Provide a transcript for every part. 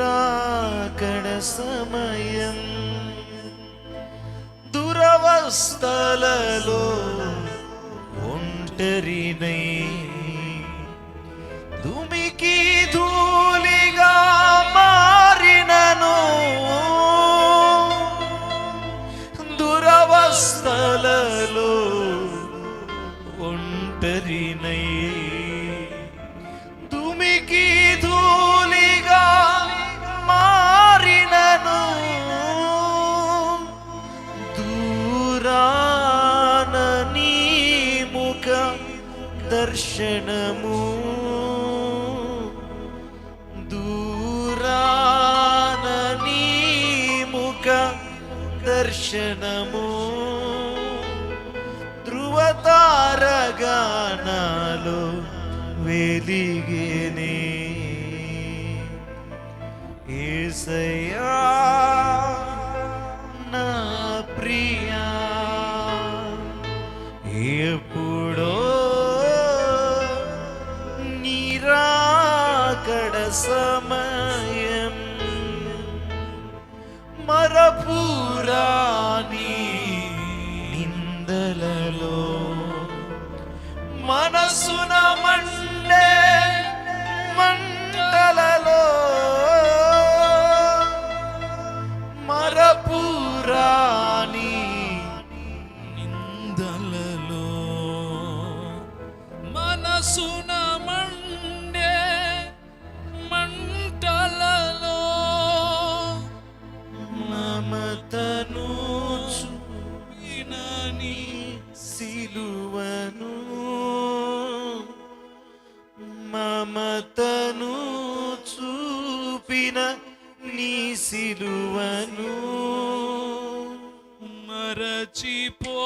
നിരാകട സമയം. ദുരവസ്ഥലോ ഒരിനൈ క్షణము దూరాన ముఖ దర్శనము ధృవతారగానాలో వెలిగేనే. ఏసయ్యా మనసున మండే మంటలలో మరపురాని నిందలలో మనసున మండే మంటలలో మమతను వినని సిలువను మమతను చూపిన నీ సిలువను మరచిపో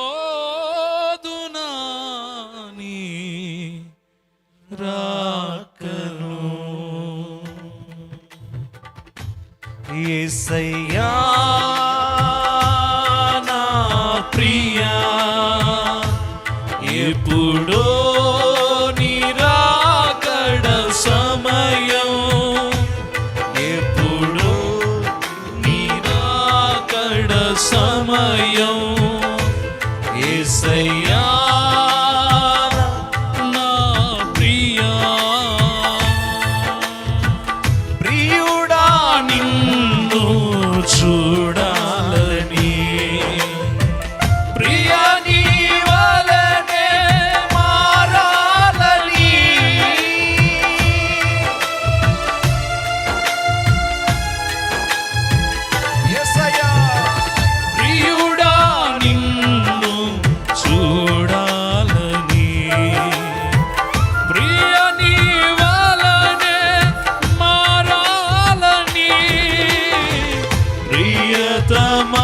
The.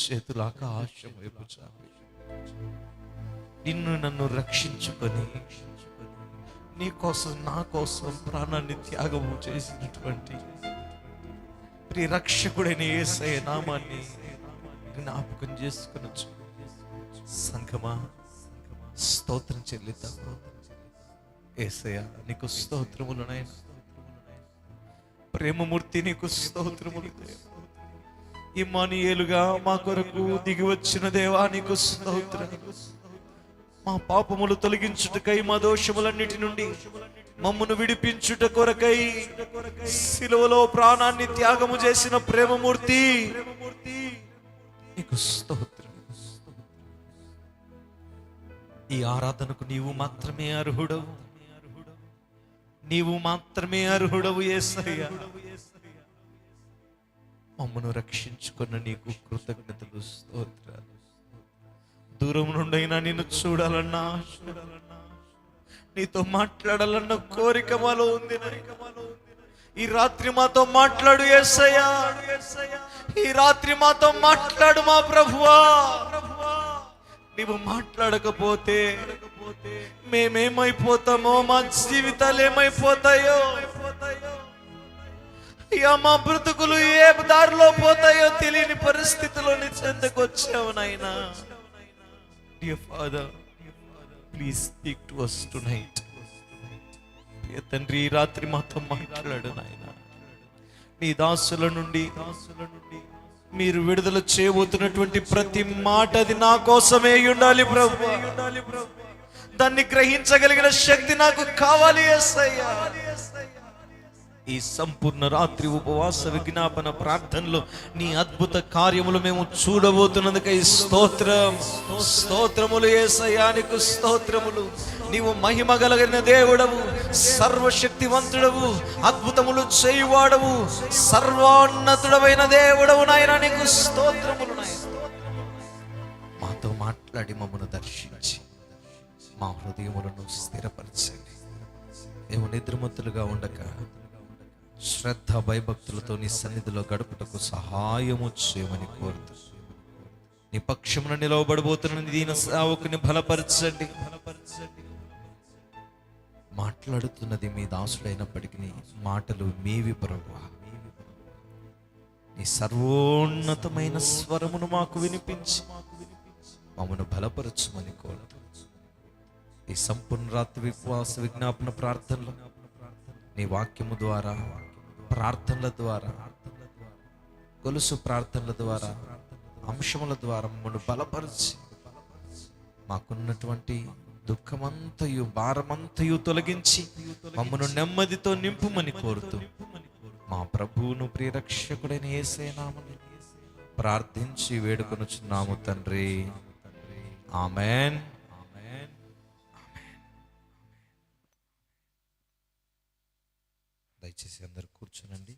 చేతులు ఆకాశం వైపు చాపి నిన్ను నన్ను రక్షించుకొని నీ కోసం నా కోసం ప్రాణాన్ని త్యాగము చేసినటువంటి ప్రియ రక్షకుడైన ఏసయ నామాన్ని జ్ఞాపకం చేసుకునొచ్చు. సంఘమా స్తోత్రం చెల్లిద్దాం. ఏసయ్య నీకు స్తోత్రములు నాయన. ప్రేమమూర్తి నీకు స్తోత్రములు. ఇమానియేలుగా మా కొరకు దిగి వచ్చిన దేవా నీకు స్తోత్రం. మా పాపములు తొలగించుటకై మా దోషములన్నిటి నుండి మమ్మను విడిపించుట కొరకై సిలువలో ప్రాణాన్ని త్యాగము చేసిన ప్రేమమూర్తి నీకు స్తోత్రం. ఈ ఆరాధనకు నీవు మాత్రమే అర్హుడవు. నీవు మాత్రమే అర్హుడవు ఏసయ్యా. మమ్మను రక్షించుకున్న నీకు కృతజ్ఞతలు స్తోత్రాలు. దూరం నుండైనా నిన్ను చూడాలన్నా చూడాలన్నా. నీతో మాట్లాడాలన్న కోరిక మాలో ఉంది ఈ రాత్రి మాతో మాట్లాడు ఎస్సయ్యా ఈ రాత్రి మాతో మాట్లాడు మా ప్రభువా. నీవు మాట్లాడకపోతే మేమేమైపోతామో మా జీవితాలు ఏమైపోతాయో మా బ్రతుకులు ఏ దారిలో పోతాయో తెలియని పరిస్థితిలోని చెందకొచ్చావు నాయనా. Dear father please speak to us tonight తండ్రి రాత్రి మాతో మాట్లాడు నాయన. నీ దాసుల నుండి దాసుల నుండి మీరు విడుదల చేయబోతున్నటువంటి ప్రతి మాట అది నా కోసమే ఉండాలి ప్రభు. దాన్ని గ్రహించగలిగిన శక్తి నాకు కావాలి ఎస్ అయ్యా ఈ సంపూర్ణ రాత్రి ఉపవాస విజ్ఞాపన ప్రార్థనలో నీ అద్భుత కార్యములు మేము చూడబోతున్నందుకై స్తోత్రం. స్తోత్రములు ఏసయానికి స్తోత్రములు. నీవు మహిమ కలిగిన దేవుడవు సర్వశక్తివంతుడవు అద్భుతములు చేయువాడవు సర్వోన్నతుడవైన దేవుడవు నాయన నీకు స్తోత్రములు మాతో మాట్లాడి మమ్మను దర్శించి మా హృదయములను స్థిరపరచండి. మేము నిద్రమత్తులుగా ఉండక శ్రద్ధ భయభక్తులతో నీ సన్నిధిలో గడుపుటకు సహాయము చేయమని కోరుతూ. నీ పక్షమున నిలవబడబోతున్న దీని దీన సేవకుని బలపరచండి. మాట్లాడుతున్నది మీ దాసుడైనప్పటికీ మాటలు మీవి ప్రభు నీ సర్వోన్నతమైన స్వరమును మాకు వినిపించి మమ్మను బలపరచమని కోరుతూ. ఈ సంపూర్ణ రాత్రి విశ్వాస విజ్ఞాపన ప్రార్థనలో నీ వాక్యము ద్వారా ప్రార్థనల ద్వారా గొలుసు ప్రార్థనల ద్వారా అంశముల ద్వారా మమ్మల్ని బలపరిచి మాకున్నటువంటి దుఃఖమంతయు భారమంతయు తొలగించి మమ్మను నెమ్మదితో నింపుమని కోరుతూ మా ప్రభువును ప్రియరక్షకుడైన ఏసేనామని ప్రార్థించి వేడుకొనుచున్నాము తండ్రి. ఆమెన్. దయచేసి అందరు కూర్చునండి.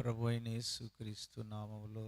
ప్రభు అయిన యేసుక్రీస్తు నామములో